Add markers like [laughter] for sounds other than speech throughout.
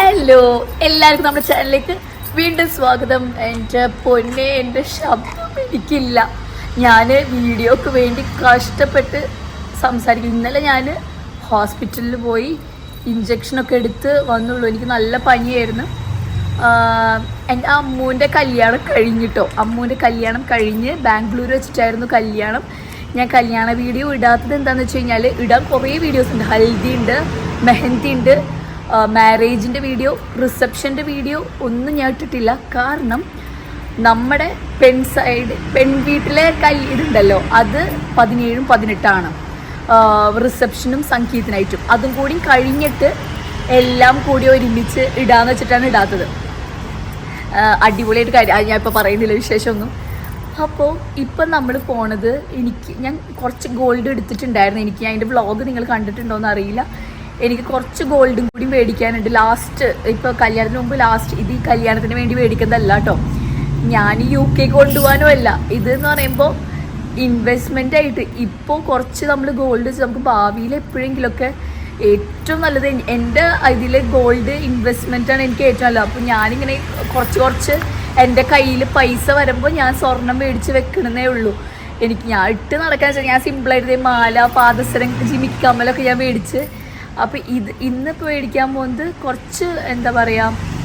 Hello എല്ലാവർക്കും നമ്മുടെ ചാനലിലേക്ക് വീണ്ടും സ്വാഗതം. എന്റെ പൊന്നെ എന്റെ ശബ്ദം എനിക്കില്ല. ഞാൻ വീഡിയോക്ക് വേണ്ടി കഷ്ടപ്പെട്ട് സംസാരിക്കും ഇന്നലെ ഞാൻ ഹോസ്പിറ്റലിൽ പോയി ഇഞ്ചക്ഷനൊക്കെ എടുത്ത് വന്നുള്ളൂ. എനിക്ക് നല്ല പനിയായിരുന്നു. എന്റെ അമ്മൂന്റെ കല്യാണം കഴിഞ്ഞിട്ടോ? അമ്മൂന്റെ കല്യാണം കഴിഞ്ഞ് ബാംഗ്ലൂർ വെച്ചിട്ടായിരുന്നു കല്യാണം. ഞാൻ കല്യാണ വീഡിയോ ഇടാത്തത് എന്താണെന്ന് വെച്ച് കഴിഞ്ഞാൽ ഇടാൻ കുറേ വീഡിയോസ് ഉണ്ട്. ഹൽദി ഉണ്ട് മെഹന്തി ഉണ്ട് മാരേജിന്റെ വീഡിയോ റിസപ്ഷന്റെ വീഡിയോ ഒന്നും ഞാൻ ഇട്ടിട്ടില്ല. കാരണം നമ്മുടെ പെൺ സൈഡ് പെൺ വീട്ടിലെ കൽ ഇതുണ്ടല്ലോ അത് പതിനേഴും പതിനെട്ടാണ്. റിസപ്ഷനും സംഗീതനായിട്ടും അതും കൂടി കഴിഞ്ഞിട്ട് എല്ലാം കൂടി ഒരുമിച്ച് ഇടാന്ന് വെച്ചിട്ടാണ് ഇടാത്തത്. അടിപൊളിയായിട്ട് കാര്യം. ഞാൻ ഇപ്പോൾ പറയുന്നില്ല വിശേഷമൊന്നും. അപ്പോൾ ഇപ്പം നമ്മൾ പോണത് എനിക്ക് ഞാൻ കുറച്ച് ഗോൾഡ് എടുത്തിട്ടുണ്ടായിരുന്നു. എനിക്ക് അതിന്റെ വ്ളോഗ് നിങ്ങൾ കണ്ടിട്ടുണ്ടോ എന്ന് അറിയില്ല. എനിക്ക് കുറച്ച് ഗോൾഡും കൂടി മേടിക്കാനുണ്ട്. ലാസ്റ്റ് ഇപ്പോൾ കല്യാണത്തിന് മുമ്പ് ലാസ്റ്റ് ഇത് ഈ കല്യാണത്തിന് വേണ്ടി മേടിക്കുന്നതല്ല കേട്ടോ ഞാൻ യു കെ കൊണ്ടുപോകാനോ അല്ല ഇത് എന്ന് പറയുമ്പോൾ ഇൻവെസ്റ്റ്മെന്റ് ആയിട്ട് ഇപ്പോൾ കുറച്ച് നമ്മൾ ഗോൾഡ് നമുക്ക് ഭാവിയിൽ എപ്പോഴെങ്കിലുമൊക്കെ ഏറ്റവും നല്ലത് എന്റെ ഇതിൽ ഗോൾഡ് ഇൻവെസ്റ്റ്മെന്റാണ് എനിക്ക് ഏറ്റവും നല്ലത്. അപ്പോൾ ഞാനിങ്ങനെ കുറച്ച് കുറച്ച് എന്റെ കയ്യിൽ പൈസ വരുമ്പോൾ ഞാൻ സ്വർണം മേടിച്ച് വെക്കണമെന്നേ ഉള്ളൂ. എനിക്ക് ഞാൻ ഇട്ട് നടക്കാൻ വെച്ചാൽ ഞാൻ സിമ്പിളായിട്ട് മാല പാദസരം ജിമിക്കമ്മലൊക്കെ ഞാൻ മേടിച്ച് അപ്പോൾ ഇത് ഇന്നിപ്പോൾ മേടിക്കാൻ പോകുന്നത് കുറച്ച് എന്താ പറയുക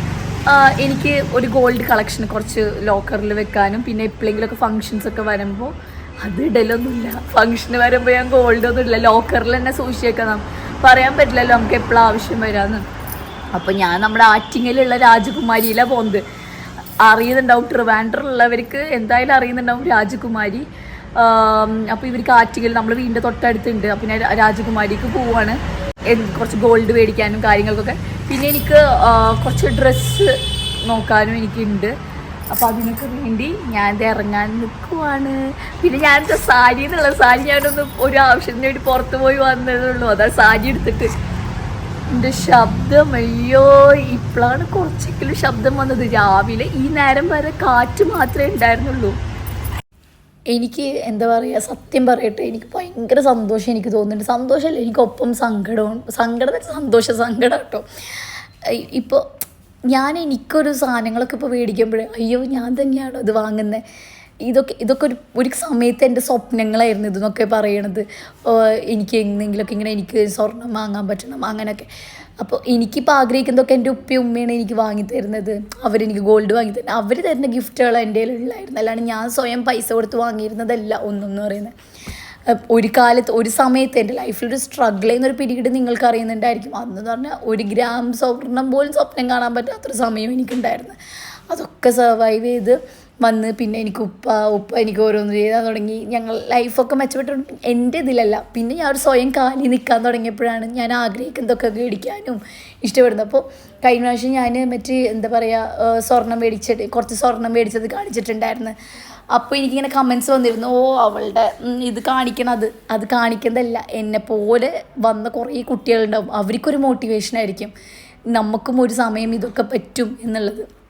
എനിക്ക് ഒരു ഗോൾഡ് കളക്ഷൻ കുറച്ച് ലോക്കറിൽ വെക്കാനും പിന്നെ എപ്പോഴെങ്കിലുമൊക്കെ ഫങ്ഷൻസ് ഒക്കെ വരുമ്പോൾ അത് ഇടലൊന്നുമില്ല. ഫങ്ഷന് വരുമ്പോൾ ഞാൻ ഗോൾഡ് ഒന്നും ഇല്ല ലോക്കറിൽ തന്നെ സൂക്ഷിച്ചേക്കണം പറയാൻ പറ്റില്ലല്ലോ നമുക്ക് എപ്പോഴും ആവശ്യം വരാമെന്ന് അപ്പോൾ ഞാൻ നമ്മുടെ ആറ്റിങ്ങലുള്ള രാജകുമാരിയിലാണ് പോകുന്നത് അറിയുന്നുണ്ടാവും ട്രിവാൻഡ്രിലുള്ളവർക്ക് എന്തായാലും അറിയുന്നുണ്ടാവും രാജകുമാരി. അപ്പോൾ ഇവർക്ക് ആറ്റിങ്ങൽ നമ്മൾ വീടിന്റെ തൊട്ടടുത്തുണ്ട്. അപ്പോൾ ഞാൻ രാജകുമാരിക്ക് എന്ത് കുറച്ച് ഗോൾഡ് മേടിക്കാനും കാര്യങ്ങൾക്കൊക്കെ. പിന്നെ എനിക്ക് കുറച്ച് ഡ്രസ്സ് നോക്കാനും എനിക്കുണ്ട്. അപ്പോൾ അതിനൊക്കെ വേണ്ടി ഞാൻ ഇറങ്ങാൻ നിൽക്കുവാണ് പിന്നെ ഞാൻ സാരി എന്നുള്ള സാരി ഞാനൊന്ന് ഒരു ആവശ്യത്തിന് വേണ്ടി പുറത്ത് പോയി വന്നതുള്ളൂ അതാ സാരി എടുത്തിട്ട്. എന്റെ ശബ്ദം അയ്യോ ഇപ്പോഴാണ് കുറച്ചെങ്കിലും ശബ്ദം വന്നത്. രാവിലെ ഈ നേരം വരെ കാറ്റ് മാത്രമേ ഉണ്ടായിരുന്നുള്ളൂ. എനിക്ക് എന്താ പറയുക സത്യം പറയട്ടെ എനിക്ക് ഭയങ്കര സന്തോഷം എനിക്ക് തോന്നുന്നുണ്ട്. സന്തോഷമല്ല എനിക്കൊപ്പം സങ്കടം എന്ന് വെച്ചാൽ സന്തോഷ സങ്കടം കേട്ടോ. ഇപ്പോൾ ഞാൻ എനിക്കൊരു സാധനങ്ങളൊക്കെ ഇപ്പോൾ മേടിക്കുമ്പോഴേ അയ്യോ ഞാൻ തന്നെയാണോ ഇത് വാങ്ങുന്നത് ഇതൊക്കെ ഇതൊക്കെ ഒരു ഒരു സമയത്ത് എന്റെ സ്വപ്നങ്ങളായിരുന്നു ഇതെന്നൊക്കെ പറയണത്. എനിക്ക് എന്തെങ്കിലുമൊക്കെ ഇങ്ങനെ എനിക്ക് സ്വർണം വാങ്ങാൻ പറ്റണം അങ്ങനെയൊക്കെ. അപ്പോൾ എനിക്കിപ്പോൾ ആഗ്രഹിക്കുന്നതൊക്കെ എന്റെ ഉപ്പയും ഉമ്മയാണ് എനിക്ക് വാങ്ങി തരുന്നത് അവരെനിക്ക് ഗോൾഡ് വാങ്ങി തരുന്നത് അവർ തരുന്ന ഗിഫ്റ്റുകൾ എന്റെ കയ്യിലുള്ളായിരുന്നു അല്ലാണ്ട് ഞാൻ സ്വയം പൈസ കൊടുത്ത് വാങ്ങിയിരുന്നതല്ല ഒന്നെന്ന് പറയുന്നത്. ഒരു കാലത്ത് ഒരു സമയത്ത് എന്റെ ലൈഫിൽ ഒരു സ്ട്രഗിൾ ചെയ്യുന്ന ഒരു പീരീഡ് നിങ്ങൾക്ക് അറിയുന്നുണ്ടായിരിക്കും. അതെന്ന് പറഞ്ഞാൽ ഒരു ഗ്രാം സ്വർണം പോലും സ്വപ്നം കാണാൻ പറ്റാത്തൊരു സമയം എനിക്കുണ്ടായിരുന്നു. അതൊക്കെ സർവൈവ് ചെയ്ത് വന്ന് പിന്നെ എനിക്ക് ഉപ്പ ഉപ്പ എനിക്ക് ഓരോന്ന് ചെയ്താൽ തുടങ്ങി. ഞങ്ങൾ ലൈഫൊക്കെ മെച്ചപ്പെട്ടു എന്റെ ഇതിലല്ല. പിന്നെ ഞാൻ ഒരു സ്വയം കാലി നിൽക്കാൻ തുടങ്ങിയപ്പോഴാണ് ഞാൻ ആഗ്രഹിക്കുന്നതൊക്കെ മേടിക്കാനും ഇഷ്ടപ്പെടുന്നത്. അപ്പോൾ കഴിഞ്ഞ പ്രാവശ്യം ഞാൻ മറ്റ് എന്താ പറയുക സ്വർണം മേടിച്ചിട്ട് കുറച്ച് സ്വർണം മേടിച്ചത് കാണിച്ചിട്ടുണ്ടായിരുന്നു. അപ്പോൾ എനിക്കിങ്ങനെ കമൻസ് വന്നിരുന്നു ഓ അവളുടെ ഇത് കാണിക്കണത് അത് കാണിക്കുന്നതല്ല. പോലെ വന്ന കുറേ കുട്ടികളുണ്ടാവും. അവർക്കൊരു മോട്ടിവേഷൻ ആയിരിക്കും. നമുക്കും ഒരു സമയം ഇതൊക്കെ പറ്റും എന്നുള്ളത്.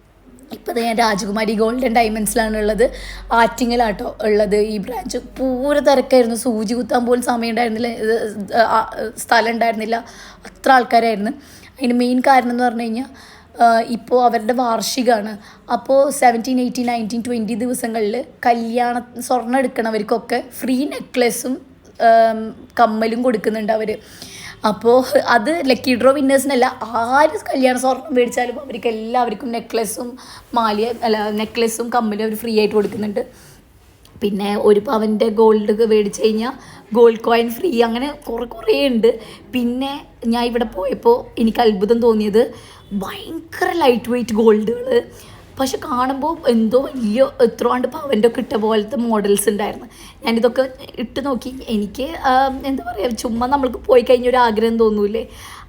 ഇപ്പോൾ ഞാൻ രാജകുമാരി ഗോൾഡൻ ഡയമണ്ട്സിലാണ് ഉള്ളത് ആറ്റിങ്ങലാട്ടോ ഉള്ളത് ഈ ബ്രാഞ്ച്. പൂര തിരക്കായിരുന്നു. സൂചി കുത്താൻ പോലും സമയം ഉണ്ടായിരുന്നില്ല സ്ഥലം ഉണ്ടായിരുന്നില്ല അത്ര ആൾക്കാരായിരുന്നു. അതിന് മെയിൻ കാരണം എന്ന് പറഞ്ഞു കഴിഞ്ഞാൽ ഇപ്പോൾ അവരുടെ വാർഷികമാണ് അപ്പോൾ സെവന്റീൻ എയ്റ്റീൻ നയന്റീൻ ട്വന്റി ദിവസങ്ങളിൽ കല്യാണ സ്വർണം എടുക്കണവർക്കൊക്കെ ഫ്രീ നെക്ലസും കമ്മലും കൊടുക്കുന്നുണ്ട് അവർ അപ്പോൾ അത് ലക്കി ഡ്രോ വിന്നേഴ്സിനല്ല ആര് കല്യാണ സ്വർണം മേടിച്ചാലും അവർക്ക് എല്ലാവർക്കും നെക്ലസ്സും മാലിയ അല്ല നെക്ലസ്സും കമ്മലും അവർ ഫ്രീ ആയിട്ട് കൊടുക്കുന്നുണ്ട്. പിന്നെ ഒരു പവന്റെ ഗോൾഡ് മേടിച്ച് കഴിഞ്ഞാൽ ഗോൾഡ് കോയിൻ ഫ്രീ അങ്ങനെ കുറേ കുറേ ഉണ്ട്. പിന്നെ ഞാൻ ഇവിടെ പോയപ്പോൾ എനിക്ക് അത്ഭുതം തോന്നിയത് ഭയങ്കര ലൈറ്റ് വെയിറ്റ് ഗോൾഡുകൾ പക്ഷെ കാണുമ്പോൾ എന്തോ വലിയ എത്ര ആണ്ട് പവന്റെ ഒക്കെ ഇട്ട പോലത്തെ മോഡൽസ് ഉണ്ടായിരുന്നു. ഞാനിതൊക്കെ ഇട്ട് നോക്കി. എനിക്ക് എന്താ പറയുക ചുമ്മാ നമ്മൾക്ക് പോയി കഴിഞ്ഞ ഒരു ആഗ്രഹം തോന്നൂലേ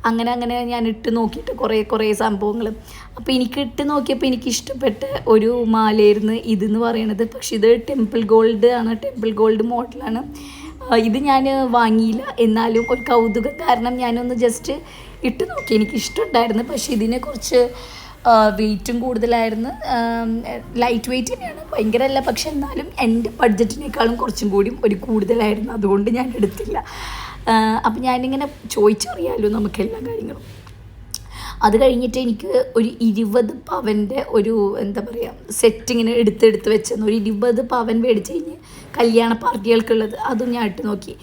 അങ്ങനെ അങ്ങനെ ഞാൻ ഇട്ട് നോക്കിയിട്ട് കുറേ കുറേ സംഭവങ്ങൾ അപ്പോൾ എനിക്ക് ഇട്ട് നോക്കിയപ്പോൾ എനിക്ക് ഇഷ്ടപ്പെട്ട ഒരു മാലയായിരുന്നു ഇതെന്ന് പറയണത്. പക്ഷേ ഇത് ടെമ്പിൾ ഗോൾഡ് ആണ്. ടെമ്പിൾ ഗോൾഡ് മോഡലാണ് ഇത് ഞാൻ വാങ്ങിയില്ല. എന്നാലും ഒരു കൗതുകം കാരണം ഞാനൊന്ന് ജസ്റ്റ് ഇട്ട് നോക്കി. എനിക്ക് ഇഷ്ടമുണ്ടായിരുന്നു പക്ഷേ ഇതിനെ കുറച്ച് വെയിറ്റും കൂടുതലായിരുന്നു. ലൈറ്റ് വെയിറ്റ് തന്നെയാണ് ഭയങ്കരമല്ല. പക്ഷെ എന്നാലും എന്റെ ബഡ്ജറ്റിനേക്കാളും കുറച്ചും കൂടിയും ഒരു കൂടുതലായിരുന്നു. അതുകൊണ്ട് ഞാൻ എടുത്തില്ല. അപ്പം ഞാനിങ്ങനെ ചോദിച്ചറിയാമല്ലോ നമുക്ക് എല്ലാ കാര്യങ്ങളും. അത് കഴിഞ്ഞിട്ട് എനിക്ക് ഒരു ഇരുപത് പവന്റെ ഒരു എന്താ പറയുക സെറ്റ് ഇങ്ങനെ എടുത്തെടുത്ത് വെച്ചെന്ന് ഒരു ഇരുപത് പവൻ മേടിച്ച് കഴിഞ്ഞ് കല്യാണ പാർട്ടികൾക്കുള്ളത് അതും ഞാൻ ഇട്ട് നോക്കി.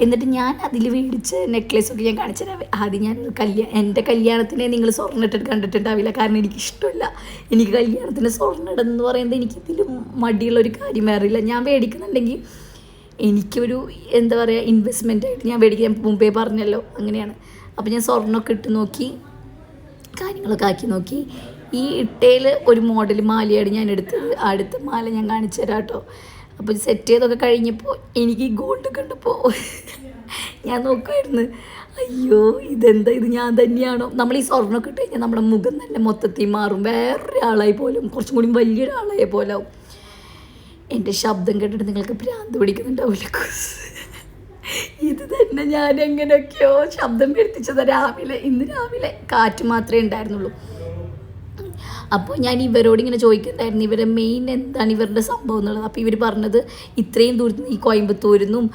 എന്നിട്ട് ഞാൻ അതിൽ മേടിച്ച നെക്ലേസ് ഒക്കെ ഞാൻ കാണിച്ചു തരാം. ആദ്യം ഞാൻ കല്യാണം എന്റെ കല്യാണത്തിന് നിങ്ങൾ സ്വർണം ഇട്ടിട്ട് കണ്ടിട്ടുണ്ടാവില്ല. കാരണം എനിക്ക് ഇഷ്ടമില്ല. എനിക്ക് കല്യാണത്തിന് സ്വർണം ഇടുന്നത് പറയുന്നത് എനിക്ക് ഇതിലും മടിയുള്ള ഒരു കാര്യം വേറില്ല ഞാൻ മേടിക്കുന്നുണ്ടെങ്കിൽ എനിക്കൊരു എന്താ പറയുക ഇൻവെസ്റ്റ്മെന്റ് ആയിട്ട് ഞാൻ മേടിക്കാൻ മുമ്പേ പറഞ്ഞല്ലോ. അങ്ങനെയാണ്. അപ്പോൾ ഞാൻ സ്വർണമൊക്കെ ഇട്ട് നോക്കി കാര്യങ്ങളൊക്കെ ആക്കി നോക്കി. ഈ ഇട്ടയിൽ ഒരു മോഡൽ മാലയാണ് ഞാൻ എടുത്തത്. അടുത്ത മാല ഞാൻ കാണിച്ചു തരാം കേട്ടോ. അപ്പോൾ സെറ്റ് ചെയ്തൊക്കെ കഴിഞ്ഞപ്പോൾ എനിക്ക് ഗോൾഡ് കണ്ടപ്പോൾ ഞാൻ നോക്കുമായിരുന്നു അയ്യോ ഇതെന്താ? ഇത് ഞാൻ തന്നെയാണോ? നമ്മൾ ഈ സ്വർണമൊക്കെ ഇട്ട് കഴിഞ്ഞാൽ നമ്മുടെ മുഖം തന്നെ മൊത്തത്തിൽ മാറും. വേറൊരാളായി പോലും കുറച്ചും കൂടി വലിയൊരാളായി പോലാവും എന്റെ ശബ്ദം കേട്ടിട്ട് നിങ്ങൾക്ക് ഭ്രാന്ത് പിടിക്കുന്നുണ്ടാവില്ല. ഇത് തന്നെ ഞാൻ എങ്ങനെയൊക്കെയോ ശബ്ദം വരുത്തിച്ചത് രാവിലെ ഇന്ന് രാവിലെ കാറ്റ് മാത്രമേ ഉണ്ടായിരുന്നുള്ളൂ. അപ്പോൾ ഞാൻ ഇവരോട് ഇങ്ങനെ ചോദിക്കുന്നുണ്ടായിരുന്നു ഇവരെ മെയിൻ എന്താണ് ഇവരുടെ സംഭവം എന്നുള്ളത്. അപ്പോൾ ഇവർ പറഞ്ഞത് ഇത്രയും ദൂരത്ത് ഈ കോയമ്പത്തൂരിൽ നിന്നും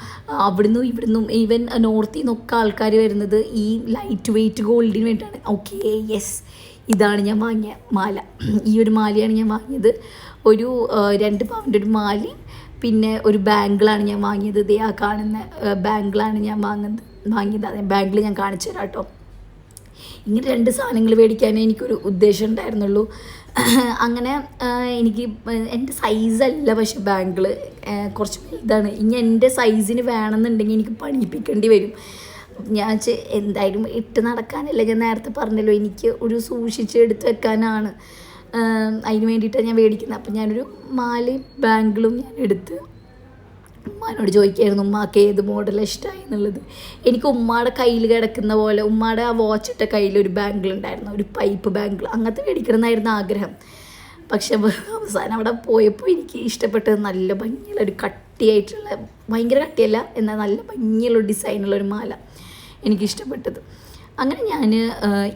അവിടുന്നും ഇവിടുന്നും ഈവൻ നോർത്തിൽ നിന്നൊക്കെ ആൾക്കാർ വരുന്നത് ഈ ലൈറ്റ് വെയിറ്റ് ഗോൾഡിന് വേണ്ടിയിട്ടാണ് ഓക്കെ യെസ് ഇതാണ് ഞാൻ വാങ്ങിയ മാല. ഈ ഒരു മാലയാണ് ഞാൻ വാങ്ങിയത്. ഒരു രണ്ട് പൗണ്ട് ഒരു മാല പിന്നെ ഒരു ബാങ്കിളാണ് ഞാൻ വാങ്ങിയത്. ദേ ആ കാണുന്ന ബാങ്കിളാണ് ഞാൻ വാങ്ങുന്നത് വാങ്ങിയത്. അതെ ബാങ്കിൾ ഞാൻ കാണിച്ചു തരാം കേട്ടോ. ഇങ്ങനെ രണ്ട് സാധനങ്ങൾ മേടിക്കാനേ എനിക്കൊരു ഉദ്ദേശം ഉണ്ടായിരുന്നുള്ളൂ. അങ്ങനെ എനിക്ക് എന്റെ സൈസല്ല പക്ഷെ ബാങ്കിൾ കുറച്ച് ഇതാണ് ഇനി എന്റെ സൈസിന് വേണമെന്നുണ്ടെങ്കിൽ എനിക്ക് പണിയിപ്പിക്കേണ്ടി വരും. ഞാൻ എന്തായാലും ഇട്ട് നടക്കാനല്ല ഞാൻ നേരത്തെ പറഞ്ഞല്ലോ എനിക്ക് ഒരു സൂക്ഷിച്ച് എടുത്ത് വെക്കാനാണ്. അതിന് വേണ്ടിയിട്ടാണ് ഞാൻ മേടിക്കുന്നത്. അപ്പം ഞാനൊരു മാലയും ബാങ്കിളും ഞാൻ എടുത്ത് ഉമ്മാനോട് ചോദിക്കായിരുന്നു ഉമ്മാക്ക് ഏത് മോഡൽ ഇഷ്ടമായി എന്നുള്ളത്. എനിക്ക് ഉമ്മയുടെ കയ്യിൽ കിടക്കുന്ന പോലെ ഉമ്മയുടെ ആ വാച്ചിട്ട കയ്യിൽ ഒരു ബാങ്കിൾ ഉണ്ടായിരുന്നു ഒരു പൈപ്പ് ബാങ്കിൾ അങ്ങനത്തെ മേടിക്കണം എന്നായിരുന്നു ആഗ്രഹം. പക്ഷെ അവസാനം അവിടെ പോയപ്പോൾ എനിക്ക് ഇഷ്ടപ്പെട്ടത് നല്ല ഭംഗിയുള്ള ഒരു കട്ടിയായിട്ടുള്ള ഭയങ്കര കട്ടിയല്ല എന്നാൽ നല്ല ഭംഗിയുള്ള ഡിസൈനുള്ള ഒരു മാല എനിക്ക് ഇഷ്ടപ്പെട്ടത്. അങ്ങനെ ഞാൻ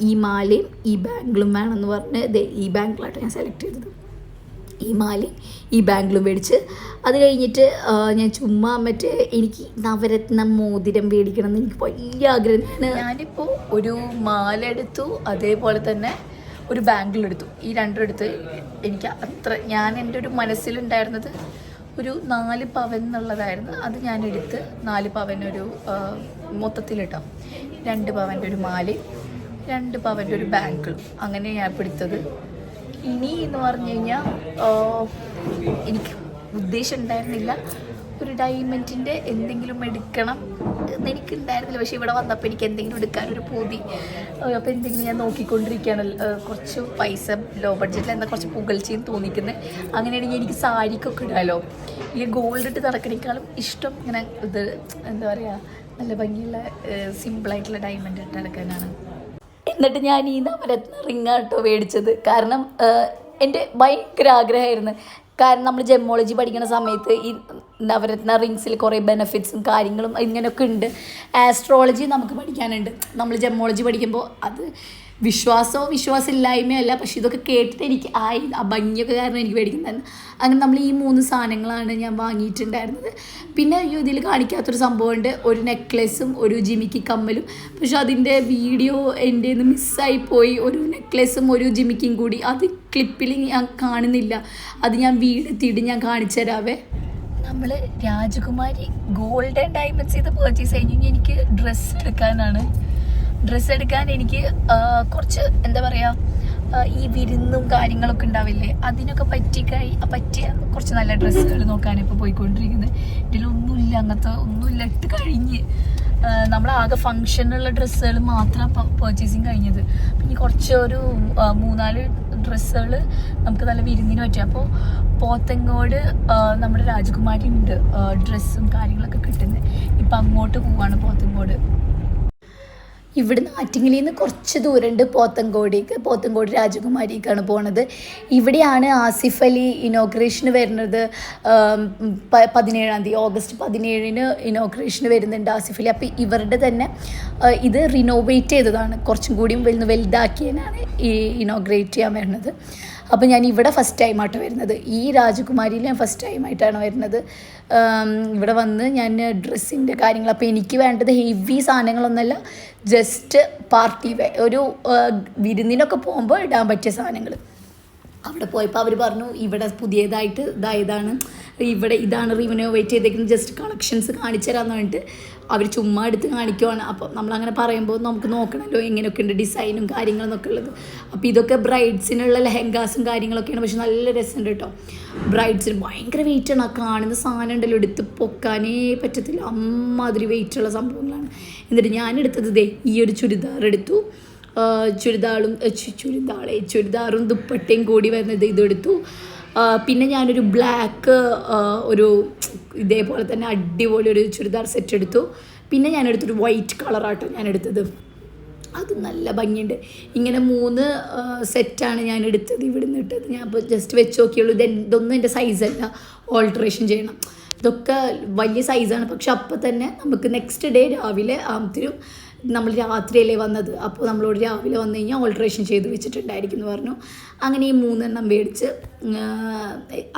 ഈ മാലയും ഈ ബാങ്കിളും വേണമെന്ന് പറഞ്ഞ് ഈ ബാങ്കിളായിട്ട് ഞാൻ സെലക്ട് ചെയ്തത്. ഈ മാലി ഈ ബാംഗ്ലൂർ മേടിച്ച്. അത് കഴിഞ്ഞിട്ട് ഞാൻ ചുമ്മാ മറ്റേ എനിക്ക് നവരത്ന മോതിരം മേടിക്കണം എന്ന് എനിക്ക് വലിയ ആഗ്രഹം ഞാനിപ്പോൾ ഒരു മാല എടുത്തു അതേപോലെ തന്നെ ഒരു ബാംഗിൾ എടുത്തു. ഈ രണ്ടും എടുത്ത് എനിക്ക് അത്ര ഞാൻ എന്റെ ഒരു മനസ്സിലുണ്ടായിരുന്നത് ഒരു നാല് പവൻ എന്നുള്ളതായിരുന്നു. അത് ഞാൻ എടുത്ത് നാല് പവൻ ഒരു മൊത്തത്തിൽ മൊത്തത്തിലിട്ടോ രണ്ട് പവന്റെ ഒരു മാലയും രണ്ട് പവന്റെ ഒരു ബാങ്കിളും അങ്ങനെ ഞാൻ പിടിച്ചത് ഇനി എന്ന് പറഞ്ഞു കഴിഞ്ഞാൽ എനിക്ക് ഉദ്ദേശം ഉണ്ടായിരുന്നില്ല. ഒരു ഡയമണ്ടിന്റെ എന്തെങ്കിലും എടുക്കണം എനിക്ക് ഉണ്ടായിരുന്നില്ല പക്ഷേ ഇവിടെ വന്നപ്പോൾ എനിക്ക് എന്തെങ്കിലും എടുക്കാനൊരു പൂതി. അപ്പോൾ എന്തെങ്കിലും ഞാൻ നോക്കിക്കൊണ്ടിരിക്കുകയാണ്. ഏഹ് കുറച്ച് പൈസ ലോ ബഡ്ജറ്റിൽ എന്താ കുറച്ച് പുകഴ്ചയും തോന്നിക്കുന്നത് അങ്ങനെയാണെങ്കിൽ എനിക്ക് സാരിക്കൊക്കെ ഇടാമല്ലോ ഈ ഗോൾഡ് ഇട്ട് നടക്കണേക്കാളും ഇഷ്ടം ഇങ്ങനെ ഇത് എന്താ പറയുക നല്ല ഭംഗിയുള്ള സിമ്പിളായിട്ടുള്ള ഡയമണ്ട് ഇട്ട് നടക്കാനാണ്. എന്നിട്ട് ഞാൻ ഈ നവരത്ന റിങ്ങാട്ടോ മേടിച്ചത്. കാരണം എന്റെ ഭയങ്കര ആഗ്രഹമായിരുന്നു. കാരണം നമ്മൾ ജെമോളജി പഠിക്കുന്ന സമയത്ത് ഈ നവരത്ന റിങ്സിൽ കുറേ ബെനഫിറ്റ്സും കാര്യങ്ങളും ഇങ്ങനെയൊക്കെ ഉണ്ട്. ആസ്ട്രോളജി നമുക്ക് പഠിക്കാനുണ്ട്. നമ്മൾ ജെമോളജി പഠിക്കുമ്പോൾ അത് വിശ്വാസമോ വിശ്വാസമില്ലായ്മയോ അല്ല പക്ഷെ ഇതൊക്കെ കേട്ടിട്ട് എനിക്ക് ആയി ആ ഭംഗിയൊക്കെ കാരണം എനിക്ക് മേടിക്കുന്നുണ്ടായിരുന്നു അങ്ങനെ നമ്മൾ ഈ മൂന്ന് സാധനങ്ങളാണ് ഞാൻ വാങ്ങിയിട്ടുണ്ടായിരുന്നത്. പിന്നെ ഇതിൽ കാണിക്കാത്തൊരു സംഭവമുണ്ട്. ഒരു നെക്ലെസ്സും ഒരു ജിമിക്കി കമ്മലും. പക്ഷെ അതിന്റെ വീഡിയോ എന്റെ നിന്ന് മിസ്സായി പോയി. ഒരു നെക്ലെസ്സും ഒരു ജിമിക്കിയും കൂടി. അത് ക്ലിപ്പിൽ ഞാൻ കാണുന്നില്ല. അത് ഞാൻ വീടെത്തിയിട്ട് ഞാൻ കാണിച്ചു തരാവേ. നമ്മൾ രാജകുമാരി ഗോൾഡൻ ഡയമണ്ട്സ് ചെയ്ത് പർച്ചേസ് കഴിഞ്ഞു. എനിക്ക് ഡ്രസ്സ് എടുക്കാനാണ്. ഡ്രസ്സ് എടുക്കാൻ എനിക്ക് കുറച്ച് എന്താ പറയുക ഈ വിരുന്നും കാര്യങ്ങളൊക്കെ ഉണ്ടാവില്ലേ? അതിനൊക്കെ പറ്റിക്കായി പറ്റിയ കുറച്ച് നല്ല ഡ്രസ്സുകൾ നോക്കാൻ ഇപ്പോൾ പോയിക്കൊണ്ടിരിക്കുന്നത് ഇതിലൊന്നുമില്ല അങ്ങനത്തെ ഒന്നുമില്ല. ഇട്ട് കഴിഞ്ഞ് നമ്മളാകെ ഫങ്ഷനുള്ള ഡ്രസ്സുകൾ മാത്രം പർച്ചേസിങ് കഴിഞ്ഞത്. പിന്നെ കുറച്ച് ഒരു മൂന്നാൽ ഡ്രസ്സുകൾ നമുക്ക് നല്ല വിരുന്നിന് പറ്റും. അപ്പോൾ പോത്തങ്ങോട് നമ്മുടെ രാജകുമാരി ഉണ്ട് ഡ്രസ്സും കാര്യങ്ങളൊക്കെ കിട്ടുന്നത് ഇപ്പം അങ്ങോട്ട് പോവാണ് പോത്തങ്ങോട് ഇവിടുന്ന് ആറ്റിങ്ങലിൽ നിന്ന് കുറച്ച് ദൂരമുണ്ട് പോത്തങ്കോടിക്ക് പോത്തങ്കോട് രാജകുമാരിക്കാണ് പോണത്. ഇവിടെയാണ് ആസിഫ് അലി ഇനോഗ്രേഷന് വരുന്നത്. പതിനേഴാം തീയതി ഓഗസ്റ്റ് പതിനേഴിന് ഇനോഗ്രേഷന് വരുന്നുണ്ട് ആസിഫ് അലി. അപ്പോൾ ഇവരുടെ തന്നെ ഇത് റിനോവേറ്റ് ചെയ്തതാണ്. കുറച്ചും കൂടിയും വലുത് വലുതാക്കിയതിനാണ് ഈ ഇനോഗ്രേറ്റ് ചെയ്യാൻ വരുന്നത്. അപ്പോൾ ഞാൻ ഇവിടെ ഫസ്റ്റ് ടൈമായിട്ട് വരുന്നത്. ഈ രാജകുമാരിയിൽ ഞാൻ ഫസ്റ്റ് ടൈമായിട്ടാണ് വരുന്നത്. ഇവിടെ വന്ന് ഞാൻ ഡ്രസ്സിന്റെ കാര്യങ്ങൾ അപ്പോൾ എനിക്ക് വേണ്ടത് ഹെവി സാധനങ്ങളൊന്നുമല്ല ജസ്റ്റ് പാർട്ടി വേ ഒരു വിരുന്നിനൊക്കെ പോകുമ്പോൾ ഇടാൻ പറ്റിയ സാധനങ്ങൾ അവിടെ പോയപ്പോൾ അവർ പറഞ്ഞു ഇവിടെ പുതിയതായിട്ട് ഇതായതാണ്. ഇവിടെ ഇതാണ് റിനോവേറ്റ് ചെയ്തേക്കുന്നത്. ജസ്റ്റ് കളക്ഷൻസ് കാണിച്ചു തരാമെന്ന് പറഞ്ഞിട്ട് അവർ ചുമ്മാ എടുത്ത് കാണിക്കുവാണ്. അപ്പോൾ നമ്മളങ്ങനെ പറയുമ്പോൾ നമുക്ക് നോക്കണമല്ലോ എങ്ങനെയൊക്കെ ഉണ്ട് ഡിസൈനും കാര്യങ്ങളെന്നൊക്കെ ഉള്ളത്. അപ്പോൾ ഇതൊക്കെ ബ്രൈഡ്സിനുള്ള ലെഹങ്കാസും കാര്യങ്ങളൊക്കെയാണ്. പക്ഷെ നല്ല രസമുണ്ട് കേട്ടോ. ബ്രൈഡ്സിന് ഭയങ്കര വെയിറ്റാണ് ആ കാണുന്ന സാധനം ഉണ്ടല്ലോ എടുത്ത് പൊക്കാനേ പറ്റത്തില്ല. അമ്മാതിരി വെയിറ്റുള്ള സംഭവങ്ങളാണ്. എന്നിട്ട് ഞാൻ എടുത്തത് ദേ ഈ ഒരു ചുരിദാർ എടുത്തു. ചുരിദാറും ചുരിദാളെ ചുരിദാറും ദുപ്പട്ടയും കൂടി വരുന്നത് ഇതെടുത്തു. പിന്നെ ഞാനൊരു ബ്ലാക്ക് ഒരു ഇതേപോലെ തന്നെ അടിപൊളി ഒരു ചുരിദാർ സെറ്റ് എടുത്തു. പിന്നെ ഞാൻ എടുത്തൊരു വൈറ്റ് കളറാട്ടോ ഞാൻ എടുത്തത് അത് നല്ല ഭംഗിയുണ്ട്. ഇങ്ങനെ മൂന്ന് സെറ്റാണ് ഞാൻ എടുത്തത് ഇവിടുന്ന് ഇട്ടത്. ഞാൻ ഇപ്പോൾ ജസ്റ്റ് വെച്ച് നോക്കിയുള്ളൂ. ഇത് ഇതൊന്നും എന്റെ സൈസല്ല ഓൾട്രേഷൻ ചെയ്യണം. ഇതൊക്കെ വലിയ സൈസാണ് പക്ഷെ അപ്പം തന്നെ നമുക്ക് നെക്സ്റ്റ് ഡേ രാവിലെ ആകുമ്പോഴത്തേനും നമ്മൾ രാത്രിയല്ലേ വന്നത്? അപ്പോൾ നമ്മളോട് രാവിലെ വന്നു കഴിഞ്ഞാൽ ഓൾട്രേഷൻ ചെയ്ത് വെച്ചിട്ടുണ്ടായിരിക്കും എന്ന് പറഞ്ഞു. അങ്ങനെ ഈ മൂന്നെണ്ണം മേടിച്ച്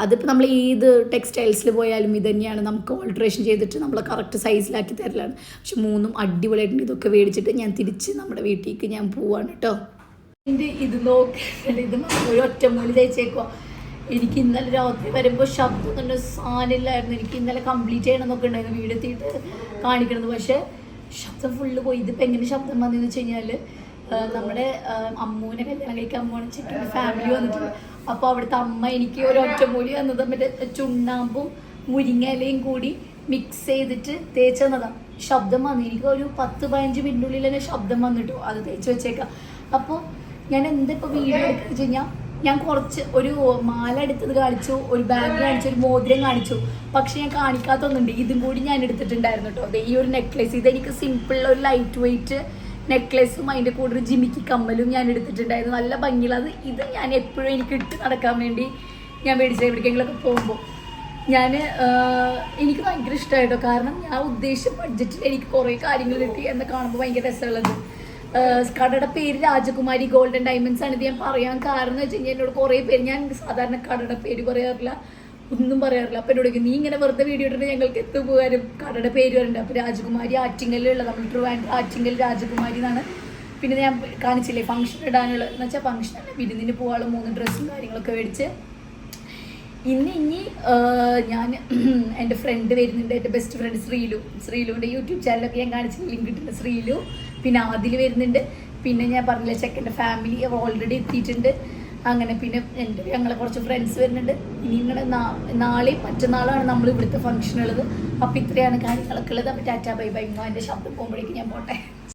അതിപ്പോൾ നമ്മൾ ഏത് ടെക്സ്റ്റൈൽസിൽ പോയാലും ഇത് തന്നെയാണ്. നമുക്ക് ഓൾട്രേഷൻ ചെയ്തിട്ട് നമ്മളെ കറക്റ്റ് സൈസിലാക്കി തരലാണ്. പക്ഷെ മൂന്നും അടിപൊളിയായിട്ടുണ്ട്. ഇതൊക്കെ മേടിച്ചിട്ട് ഞാൻ തിരിച്ച് നമ്മുടെ വീട്ടിലേക്ക് ഞാൻ പോവാണ് കേട്ടോ. എന്റെ ഇത് നോക്കി. ഇത് ഒരു ഒറ്റമൂലി തയ്ച്ചേക്കോ എനിക്ക് ഇന്നലെ രാത്രി വരുമ്പോൾ ശബ്ദം തന്നെ സാധനമില്ലായിരുന്നു എനിക്ക് ഇന്നലെ കംപ്ലീറ്റ് ചെയ്യണം ചെയ്യണമെന്നൊക്കെ ഉണ്ടായിരുന്നു. വീട് എത്തിയിട്ട് കാണിക്കണത്. പക്ഷേ ശബ്ദം ഫുള്ള് പോയി. ഇതിപ്പോൾ എങ്ങനെ ശബ്ദം വന്നതെന്ന് വെച്ച് കഴിഞ്ഞാൽ നമ്മുടെ അമ്മൂനെ കല്യാണം കഴിക്കാൻ ചിക്കന്റെ ഫാമിലി വന്നിട്ടുണ്ട് അപ്പോൾ അവിടുത്തെ അമ്മ എനിക്ക് ഒരു ഒറ്റമൂലി വന്നത് മറ്റേ ചുണ്ണാമ്പും മുരിങ്ങയിലയും കൂടി മിക്സ് ചെയ്തിട്ട് തേച്ച് തന്നതാണ് ശബ്ദം വന്നു. എനിക്ക് ഒരു പത്ത് പതിനഞ്ച് മിനിറ്റിനുള്ളിൽ തന്നെ ശബ്ദം വന്നിട്ടു. അത് തേച്ച് വെച്ചേക്കാം. അപ്പോൾ ഞാൻ എന്തിപ്പോൾ വീഡിയോ എടുക്കുക വെച്ച് കഴിഞ്ഞാൽ ഞാൻ കുറച്ച് ഒരു മാല എടുത്തത് കാണിച്ചു ഒരു ബാഗ് കാണിച്ചു ഒരു മോതിരം കാണിച്ചു. പക്ഷെ ഞാൻ കാണിക്കാത്തൊന്നുണ്ട്. ഇതും കൂടി ഞാൻ എടുത്തിട്ടുണ്ടായിരുന്നു കേട്ടോ അതെ ഈ ഒരു നെക്ലേസ് ഇതെനിക്ക് സിമ്പിൾ ഒരു ലൈറ്റ് വെയിറ്റ് നെക്ലെസും അതിന്റെ കൂടെ ഒരു ജിമിക്ക് കമ്മലും ഞാൻ എടുത്തിട്ടുണ്ടായിരുന്നു. നല്ല ഭംഗിയുള്ള അത്. ഇത് ഞാൻ എപ്പോഴും എനിക്ക് ഇട്ട് നടക്കാൻ വേണ്ടി ഞാൻ മേടിച്ച എവിടേക്കെങ്കിലൊക്കെ പോകുമ്പോൾ ഞാൻ എനിക്ക് ഭയങ്കര ഇഷ്ടമായിട്ടോ കാരണം ഞാൻ ഉദ്ദേശിച്ച ബഡ്ജറ്റിൽ എനിക്ക് കുറേ കാര്യങ്ങൾ കിട്ടി എന്ന് കാണുമ്പോൾ ഭയങ്കര രസമുള്ളത്. കടയുടെ പേര് രാജകുമാരി ഗോൾഡൻ ഡയമണ്ട്സ് ആണ് ഇത് ഞാൻ പറയാൻ കാരണം എന്ന് വെച്ച് കഴിഞ്ഞാൽ എന്നോട് കുറേ പേര് ഞാൻ സാധാരണ കടയുടെ പേര് പറയാറില്ല ഒന്നും പറയാറില്ല. അപ്പം എന്നോട് നീ ഇങ്ങനെ വെറുതെ വീഡിയോ ഇട്ടിട്ട് ഞങ്ങൾക്ക് എത്തു പോകാനും കടയുടെ പേര് വരണ്ട അപ്പൊ രാജകുമാരി ആറ്റിങ്ങലുള്ള നമ്മൾ ട്രിവാൻഡ്രം ആറ്റിങ്ങൽ രാജകുമാരി എന്നാണ്. പിന്നെ ഞാൻ കാണിച്ചില്ലേ ഫംഗ്ഷൻ ഇടാനുള്ള എന്ന് വെച്ചാൽ ഫംഗ്ഷൻ വിരുന്നിന് പോകാനുള്ള മൂന്ന് ഡ്രസ്സും കാര്യങ്ങളൊക്കെ മേടിച്ച് ഇന്ന് ഇനി ഞാൻ [clears throat] എന്റെ ഫ്രണ്ട് വരുന്നുണ്ട് എന്റെ ബെസ്റ്റ് ഫ്രണ്ട് ശ്രീലു. ശ്രീലുവിന്റെ യൂട്യൂബ് ചാനലൊക്കെ ഞാൻ കാണിച്ച ലിങ്ക് ഇട്ടിട്ടുണ്ട് ശ്രീലു. പിന്നെ ആദിൽ വരുന്നുണ്ട്. പിന്നെ ഞാൻ പറഞ്ഞില്ല ചെക്കന്റെ ഫാമിലി ഓൾറെഡി എത്തിയിട്ടുണ്ട്. അങ്ങനെ പിന്നെ എന്റെ ഞങ്ങളെ കുറച്ച് ഫ്രണ്ട്സ് വരുന്നുണ്ട്. ഇനി നാളെ നാളെയും മറ്റന്നാളാണ് നമ്മൾ ഇവിടുത്തെ ഫംഗ്ഷൻ ഉള്ളത്. അപ്പോൾ ഇത്രയാണ് കാര്യങ്ങളൊക്കെ ഉള്ളത്. അപ്പോൾ ടാറ്റാ ബൈ ബൈ. എന്റെ ശബ്ദം പോകുമ്പോഴേക്കും ഞാൻ പോട്ടെ.